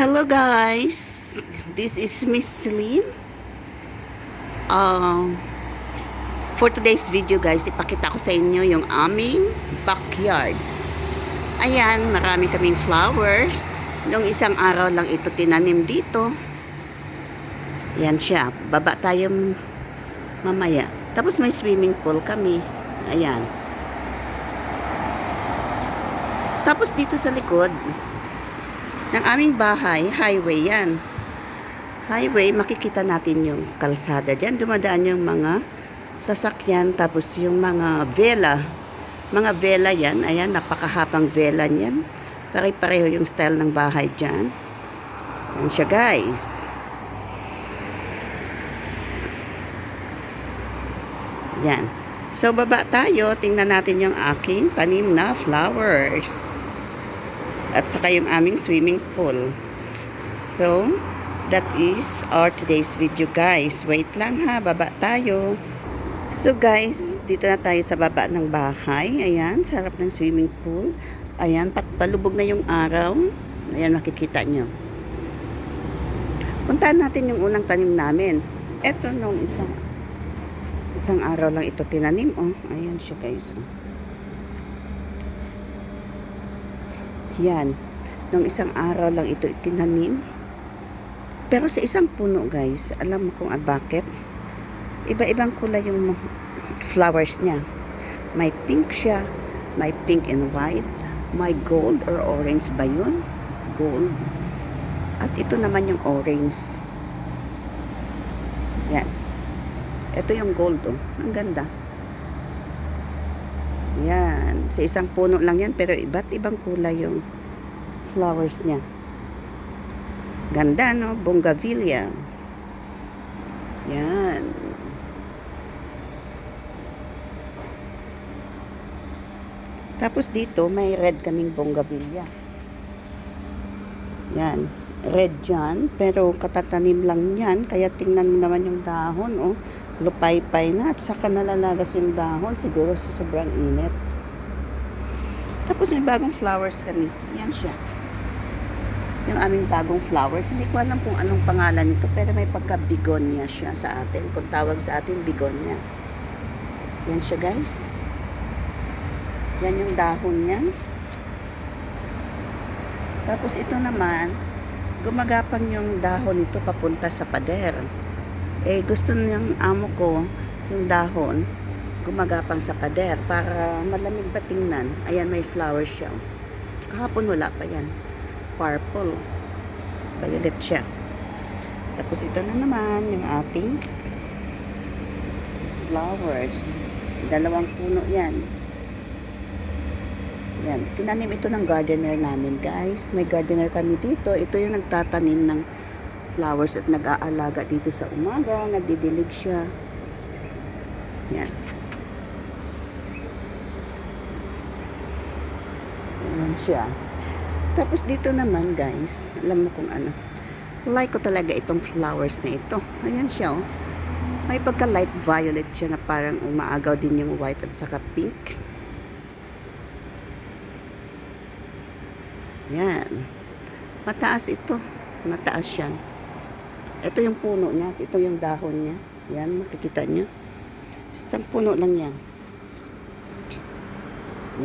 Hello guys, this is Miss Celine. Um, for today's video guys, ipakita ko sa inyo yung aming backyard. Ayan, marami kaming flowers. Nung isang araw lang ito tinanim dito. Ayan siya, baba tayo mamaya. Tapos may swimming pool kami. Ayan. Tapos dito sa likod, ng aming bahay, highway yan. Highway, makikita natin yung kalsada dyan. Dumadaan yung mga sasakyan, tapos yung mga vela. Mga vela yan, ayan, napakahabang vela niyan. Pare-pareho yung style ng bahay dyan. Yan siya guys. Yan. So, baba tayo. Tingnan natin yung aking tanim na flowers at saka yung aming swimming pool. So, that is our today's video guys. Wait lang ha, baba tayo. So guys, dito na tayo sa baba ng bahay. Ayan, sarap ng swimming pool. Ayan, palubog na yung araw. Ayan, makikita nyo. Puntahan natin yung unang tanim namin. Eto nung isang isang araw lang ito tinanim. Oh, ayan siya guys. Oh. Yan. Nung isang araw lang ito itinanim. Pero sa isang puno, guys, alam mo kung ah, bakit? Iba-ibang kulay yung flowers niya. May pink siya, may pink and white, may gold or orange ba yun? Gold. At ito naman yung orange. Yan. Ito yung gold, oh. Ang ganda. Yan. Sa isang puno lang yan, pero iba't ibang kulay yung flowers niya. Ganda, no? Bongavilla. Yan. Tapos dito, may red kaming bongavilla. Yan. Red yan, pero katatanim lang yan. Kaya tingnan mo naman yung dahon, oh. Lupay-pay na. At saka nalalagas yung dahon, siguro sa sobrang init. Tapos may bagong flowers kami. Yan siya. Yung aming bagong flowers. Hindi ko alam kung anong pangalan nito, pero may pagka-bigonia siya sa atin. Kung tawag sa atin, bigonia. Yan siya, guys. Yan yung dahon niya. Tapos ito naman, gumagapang yung dahon nito papunta sa pader. Eh, gusto niyang amo ko, yung dahon, gumagapang sa pader para malamig ba tingnan. Ayan, may flowers siya. Kahapon wala pa yan. Purple. Violet siya. Tapos ito na naman yung ating flowers. Dalawang puno yan. Yan. Tinanim ito ng gardener namin, guys. May gardener kami dito. Ito yung nagtatanim ng flowers at nag-aalaga dito sa umaga. Nagdidilig siya. Yan. Yan siya. Tapos dito naman, guys, alam mo kung ano. Like ko talaga itong flowers na ito. Ayan siya, oh. May pagka light violet siya na parang umaagaw din yung white at saka pink. Yan. Mataas ito. Mataas yan. Ito yung puno niya. Ito yung dahon niya. Yan, makikita niyo. Isang puno lang yan.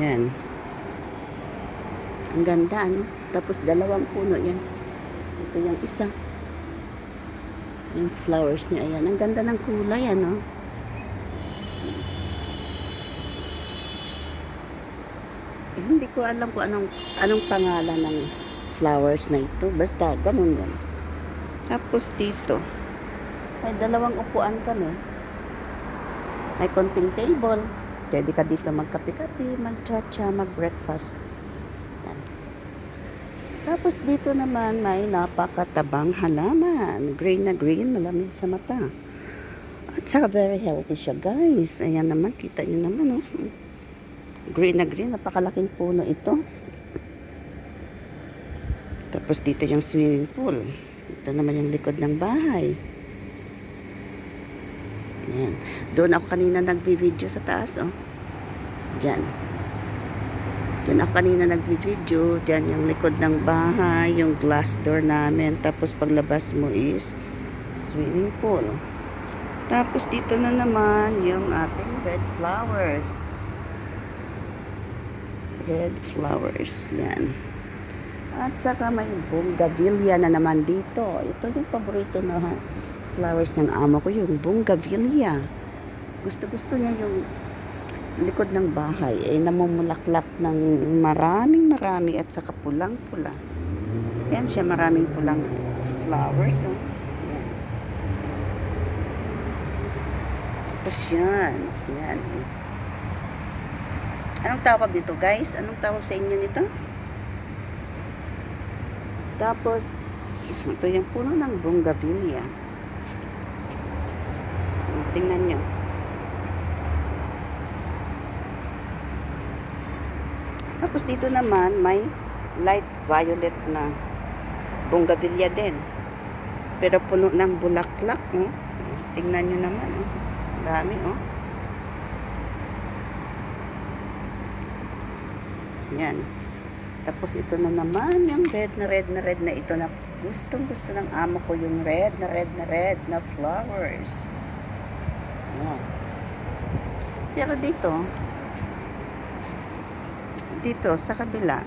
Yan. Ang ganda, ano? Tapos dalawang puno yan. Ito yung isa. Yung flowers niya, ayan. Ang ganda ng kulay, ano? Eh, hindi ko alam kung anong, anong pangalan ng flowers na ito. Basta, ganun yan. Tapos dito, may dalawang upuan kami. May konting table. Pwede ka dito magkape-kape, mag-cha-cha, mag-breakfast. Tapos dito naman may napakatabang halaman. Green na green, malamig sa mata. At saka very healthy siya guys. Ayan naman, kita nyo naman oh. Green na green, napakalaking puno ito. Tapos dito yung swimming pool. Ito naman yung likod ng bahay. Ayan. Doon ako kanina nagbi-video sa taas, oh. Diyan. Doon ako kanina nag-video. Diyan yung likod ng bahay, yung glass door namin. Tapos paglabas mo is swimming pool. Tapos dito na naman yung ating red flowers. Red flowers. Yan. At saka may bonggavillia na naman dito. Ito yung paborito na flowers ng amo ko, yung bonggavillia. Gusto-gusto niya yung likod ng bahay ay namumulaklak ng maraming marami at saka pulang-pula. Yan siya, maraming pulang flowers. Oh. Yan. Tapos yan. Yan. Anong tawag nito guys? Anong tawag sa inyo nito? Tapos, ito yung puno ng bonggavillia. Tingnan nyo. Tapos dito naman may light violet na bonggavillia din. Pero puno ng bulaklak, oh. Tingnan nyo naman, oh. Dami, oh. Yan. Tapos ito na naman, yung red na red na red na ito na gustong gusto ng amo ko yung red na red na red na flowers. Yan. Pero dito, dito sa kabila,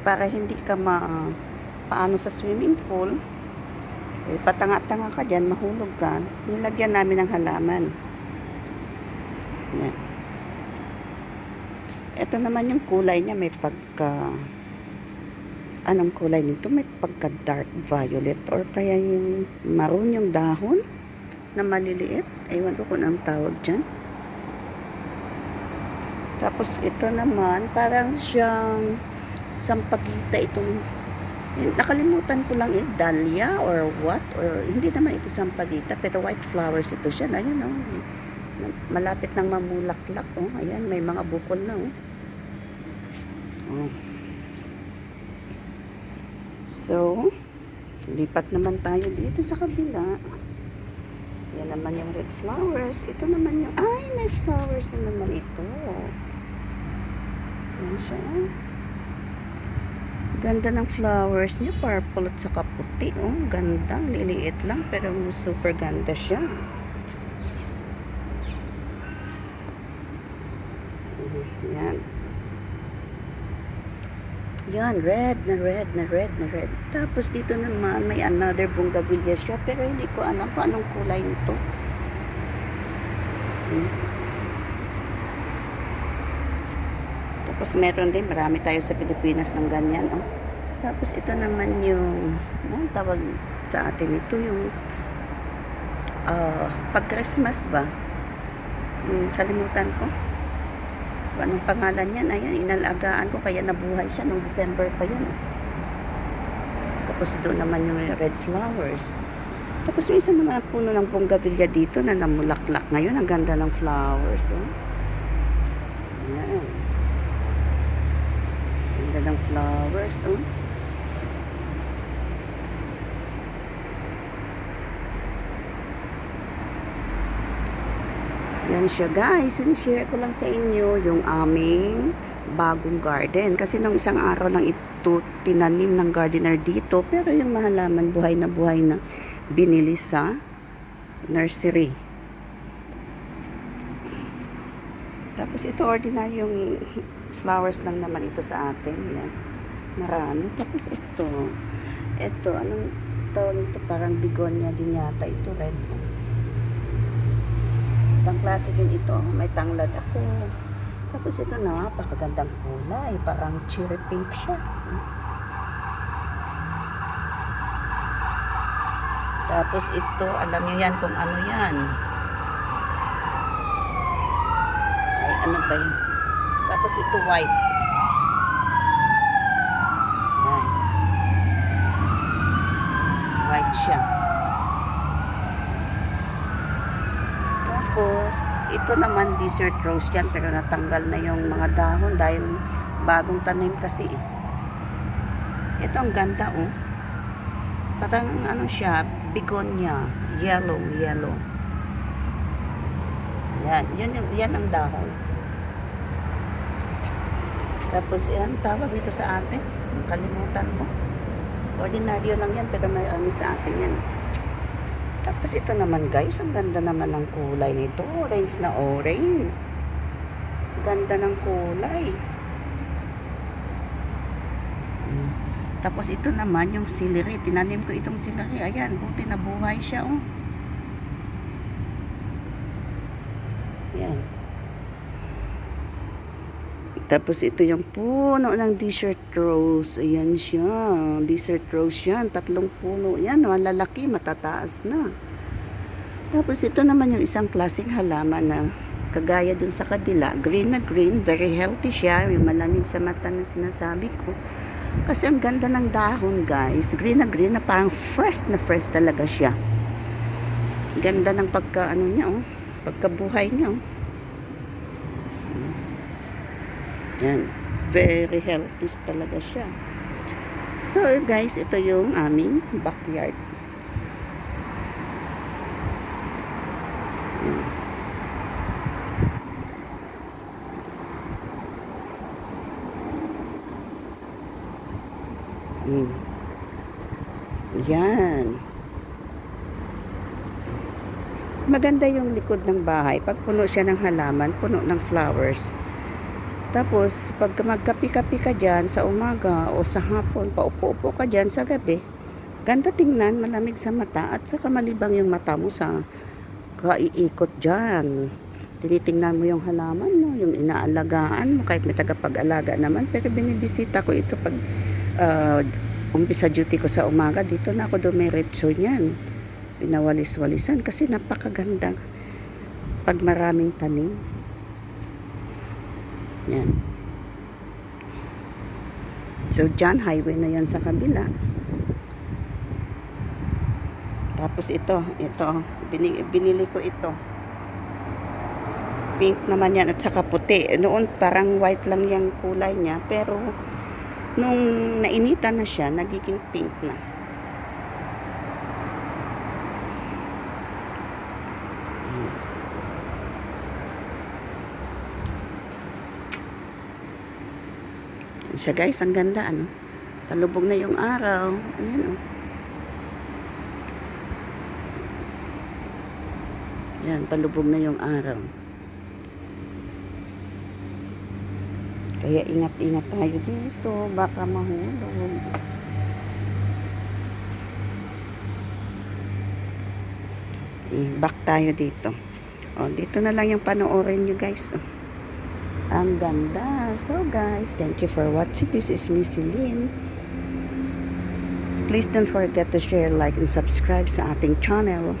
para hindi ka ma, paano sa swimming pool, eh, patanga-tanga ka dyan, mahulog ka, nilagyan namin ng halaman. Yan. Ito naman yung kulay niya, may pagka, anong kulay nito? May pagka dark violet or kaya yung maroon yung dahon na maliliit. Aywan ko kung ang tawag dyan. Tapos ito naman, parang siyang sampagita itong eh, nakalimutan ko lang eh, dahlia or what or hindi naman ito sampagita pero white flowers ito siya ayan oh malapit nang mamulaklak oh ayan may mga bukol na oh Oh. So, lipat naman tayo dito sa kabila. Yan naman yung red flowers. Ito naman yung, ay, may flowers na naman ito. Yan siya. Ganda ng flowers niya. Purple at saka puti. Oh, ganda. Liliit lang pero super ganda siya. Yan. Yan, red na red na red na red. Tapos dito naman may another bonggavillia siya pero hindi ko alam kung anong kulay nito. Hmm. Tapos meron din, marami tayo sa Pilipinas ng ganyan. Oh. Tapos ito naman yung, ano tawag sa atin ito yung ah, pag-Christmas ba? Hmm, kalimutan ko anong pangalan yan. Ayan, inalagaan ko kaya nabuhay siya nung December pa yun. Tapos doon naman yung red flowers. Tapos isa naman ang puno ng bonggavillia dito na namulaklak ngayon. Ang ganda ng flowers. Oh. Ayan. Ganda ng flowers. Oh. Yan siya guys, sinishare ko lang sa inyo yung aming bagong garden. Kasi nung isang araw lang ito tinanim ng gardener dito. Pero yung mahalaman buhay na buhay na binili sa nursery. Tapos ito ordinary yung flowers lang naman ito sa atin. Yan. Marami. Tapos ito. Ito, anong tawag nito? Parang begonia din yata. Ito red. Oh. Ibang klase din ito. May tanglad ako. Tapos ito na, napakagandang kulay. Parang cherry pink siya. Tapos ito, alam niyo yan kung ano yan. Ay, ano ba yun? Tapos ito white. Yan. White siya. Tapos, ito naman desert rose yan pero natanggal na yung mga dahon dahil bagong tanim kasi. Ito ang ganda oh. Parang ano siya, begonia, yellow, yellow. Yan, yan, yan ang dahon. Tapos, yan, tawag nito sa atin. Kalimutan ko. Ordinaryo lang yan, pero may ano sa atin yan. Tapos ito naman guys, ang ganda naman ng kulay nito. Orange na orange. Ganda ng kulay. Mm. Tapos ito naman yung celery. Tinanim ko itong celery. Ayan, buti na buhay siya oh. Yan. Tapos ito yung puno ng desert rose. Ayan siya. Desert rose yan. Tatlong puno yan. Malalaki, matataas na. Tapos ito naman yung isang klaseng halaman na kagaya dun sa kabila. Green na green. Very healthy siya. Yung malamig sa mata na sinasabi ko. Kasi ang ganda ng dahon guys. Green na green na parang fresh na fresh talaga siya. Ganda ng pagka ano niya oh. Pagkabuhay niya oh. Yan. Very healthy talaga siya. So, guys, ito yung aming backyard. Mm. Yan. Maganda yung likod ng bahay. Pag puno siya ng halaman, puno ng flowers. Tapos, pag magkapi-kapi ka dyan sa umaga o sa hapon, paupo-upo ka dyan sa gabi, ganda tingnan, malamig sa mata, at saka malibang yung mata mo sa kaiikot dyan. Tinitingnan mo yung halaman mo, yung inaalagaan mo, kahit may tagapag-alaga naman, pero binibisita ko ito pag uh, umpisa duty ko sa umaga, dito na ako dumiretso niyan. Pinawalis-walisan kasi napakaganda pag maraming tanim. Yan. So, dyan, highway na yan sa kabila. Tapos ito, ito, binili, binili ko ito. Pink naman yan at saka puti. Noon parang white lang yung kulay niya, pero nung nainitan na siya, nagiging pink na. Yan siya guys, ang ganda ano. Palubog na yung araw. Ayan oh. Yan, palubog na yung araw. Kaya ingat-ingat tayo dito, baka mahulog. Mm, Back tayo dito. O, dito na lang yung panoorin nyo guys. Oh. Ang ganda. So guys, thank you for watching. This is Missy Lynn. Please don't forget to share, like, and subscribe sa ating channel.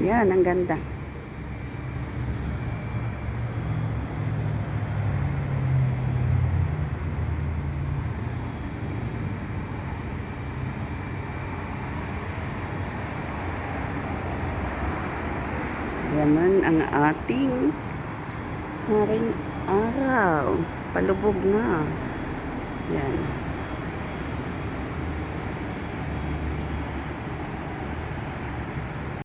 Yan, ang ganda. Yaman ang ating haring araw. Palubog na. Yan.